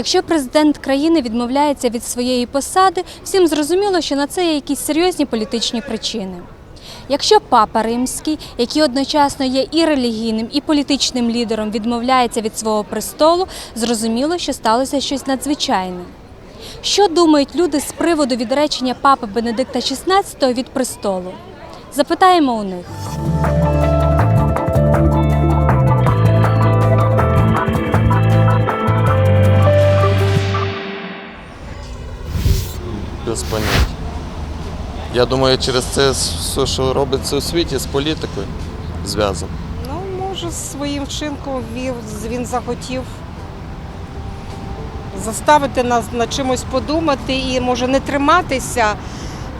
Якщо президент країни відмовляється від своєї посади, всім зрозуміло, що на це є якісь серйозні політичні причини. Якщо папа римський, який одночасно є і релігійним, і політичним лідером, відмовляється від свого престолу, зрозуміло, що сталося щось надзвичайне. Що думають люди з приводу відречення папи Бенедикта XVI від престолу? Запитаємо у них. Я думаю, через це все, що робиться у світі з політикою, зв'язано. Ну, може, своїм вчинком він, захотів заставити нас на чимось подумати і може не триматися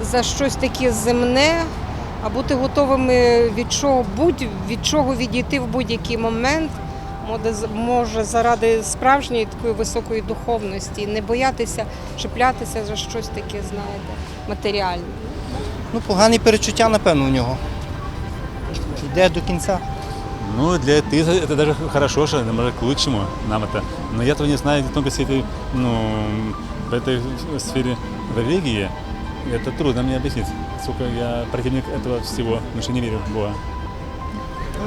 за щось таке земне, а бути готовими від чого будь від чого відійти в будь-який момент. Може, заради справжньої такої високої духовності, не боятися чіплятися за щось таке, знаєте, матеріальне. Ну, погані перечуття, напевно, у нього. Йде до кінця. Ну, для ты это даже хорошо, что может к лучшему нам это. Но я этого не знаю в тонкости этой, ну, в этой сфере религии. Это трудно мне объяснить, сколько я противник этого всего, потому что не верю в Бога.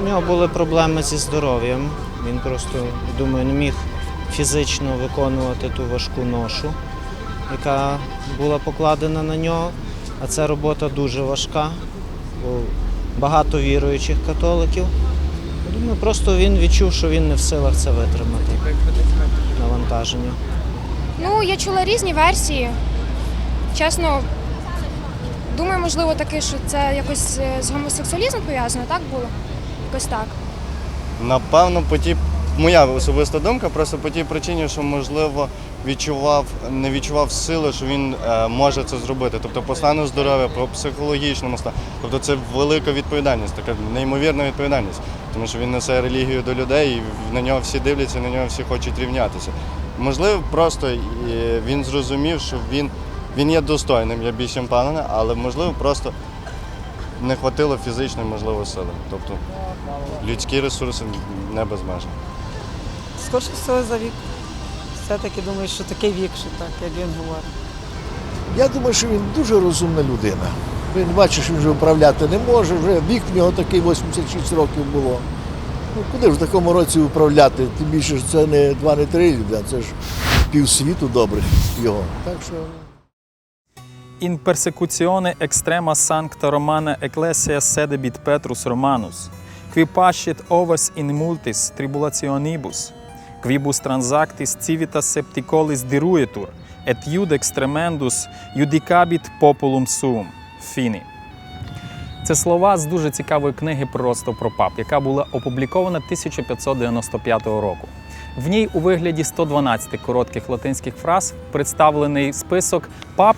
У нього були проблеми зі здоров'ям. Він просто, думаю, не міг фізично виконувати ту важку ношу, яка була покладена на нього. А ця робота дуже важка. Бо багато віруючих католиків. Думаю, просто він відчув, що він не в силах це витримати. Навантаження. Ну, я чула різні версії. Чесно, думаю, можливо, таки, що це якось е, з гомосексуалізмом пов'язано, так було? Якось так. Напевно, по тій, моя особиста думка, просто по тій причині, що можливо відчував, не відчував сили, що він е, може це зробити. Тобто по стану здоров'я, по психологічному стану. Тобто це велика відповідальність, така неймовірна відповідальність. Тому що він несе релігію до людей, і на нього всі дивляться, на нього всі хочуть рівнятися. Можливо, просто він зрозумів, що він, він є достойним, я більш впевнений, але можливо просто не хватило фізичної можливо сили. Тобто людські ресурси не безмежні. Скорше всього за вік. Все-таки думаю, що такий вік, що так, як він говорить. Я думаю, що він дуже розумна людина. Він бачиш, він вже управляти не може, вже вік в нього такий 86 років було. Ну куди ж в такому році управляти? Тим більше що це не два, не три люди, а це ж півсвіту добрих його. Так що. In persecuzione extrema sancta Romana Ecclesia sedebit Petrus Romanus, qui pascit ovas in multis tribulationibus, quibus transactis civitas septicolis diruetur, et iudex tremendus judicabit populum suum. Fini. Це слова з дуже цікавої книги Пророцтво про пап, яка була опублікована 1595 року. В ній у вигляді 112 коротких латинських фраз представлений список пап,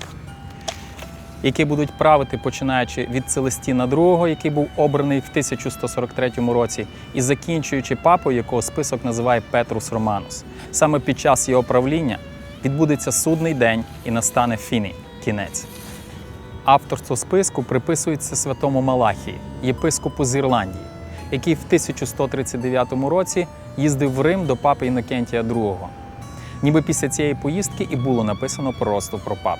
які будуть правити починаючи від Целестіна II, який був обраний в 1143 році, і закінчуючи папою, якого список називає Петрус Романус. Саме під час його правління відбудеться судний день і настане фіні кінець. Авторство списку приписується святому Малахії, єпископу з Ірландії, який в 1139 році їздив в Рим до папи Інокентія II. Ніби після цієї поїздки і було написано пророцтво про пап.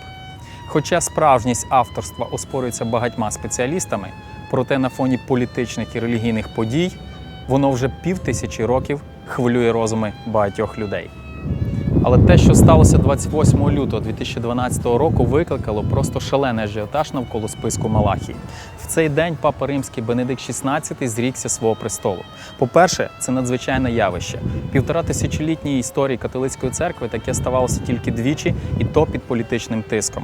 Хоча справжність авторства оспорюється багатьма спеціалістами, проте на фоні політичних і релігійних подій воно вже півтисячі років хвилює розуми багатьох людей. Але те, що сталося 28 лютого 2012 року, викликало просто шалений ажіотаж навколо списку Малахії. В цей день папа римський Бенедикт XVI зрікся свого престолу. По-перше, це надзвичайне явище. Півтора тисячолітньої історії католицької церкви таке ставалося тільки двічі, і то під політичним тиском.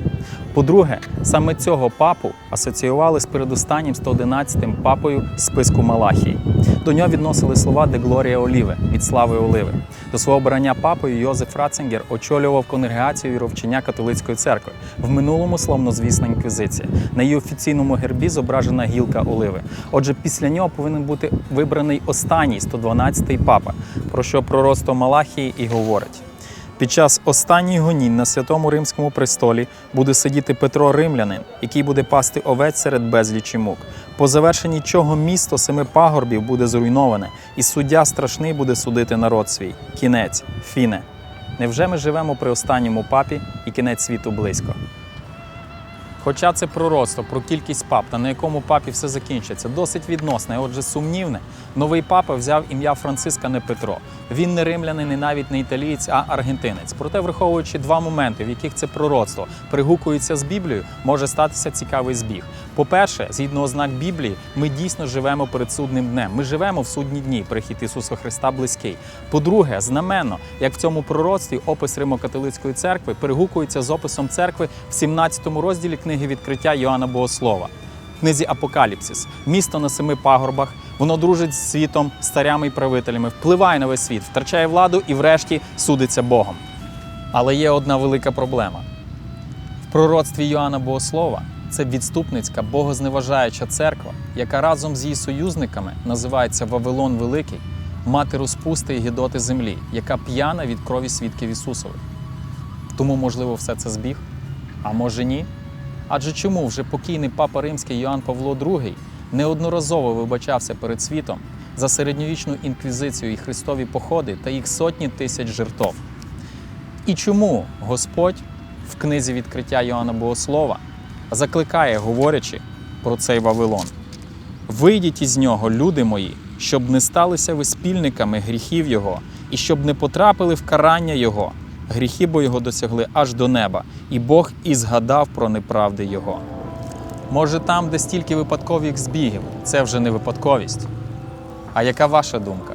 По-друге, саме цього папу асоціювали з передостаннім 111-м папою списку Малахії. До нього відносили слова «де Глорія Оліве» від слави Оливи. До свого обрання папою Йозеф Ратцингер очолював конгрегацію віровчення католицької церкви. В минулому славнозвісна інквізиція. На її офіційному гербі зображена гілка оливи. Отже, після нього повинен бути вибраний останній 112-й папа, про що пророцтво Малахії і говорить. Під час останніх гонінь на святому римському престолі буде сидіти Петро Римлянин, який буде пасти овець серед безлічі мук. По завершенні чого місто семи пагорбів буде зруйноване, і суддя страшний буде судити народ свій. Кінець, фіне. Невже ми живемо при останньому папі і кінець світу близько? Хоча це пророцтво про кількість пап та на якому папі все закінчиться, досить відносне, отже сумнівне, новий папа взяв ім'я Франциска не Петро. Він не римлянин і навіть не італієць, а аргентинець. Проте, враховуючи два моменти, в яких це пророцтво пригукується з Біблією, може статися цікавий збіг. По-перше, згідно ознак Біблії, ми дійсно живемо перед судним днем. Ми живемо в судні дні, прихід Ісуса Христа близький. По-друге, знаменно, як в цьому пророцтві опис Римо-католицької церкви перегукується з описом церкви в 17 розділі книги відкриття Йоанна Богослова. В книзі Апокаліпсис, місто на семи пагорбах, воно дружить з світом, з царями і правителями, впливає на весь світ, втрачає владу і, врешті, судиться Богом. Але є одна велика проблема. В пророцтві Йоанна Богослова це відступницька, богозневажаюча церква, яка разом з її союзниками називається Вавилон Великий, мати розпусти і гідоти землі, яка п'яна від крові свідків Ісусових. Тому, можливо, все це збіг, а може ні. Адже чому вже покійний папа римський Йоанн Павло II неодноразово вибачався перед світом за середньовічну інквізицію і христові походи та їх сотні тисяч жертов? І чому Господь в книзі відкриття Йоанна Богослова закликає, говорячи про цей Вавилон? Вийдіть із нього, люди мої, щоб не сталися ви спільниками гріхів Його, і щоб не потрапили в карання Його. Гріхи бо його досягли аж до неба, і Бог і згадав про неправди Його. Може, там, де стільки випадкових збігів, це вже не випадковість. А яка ваша думка?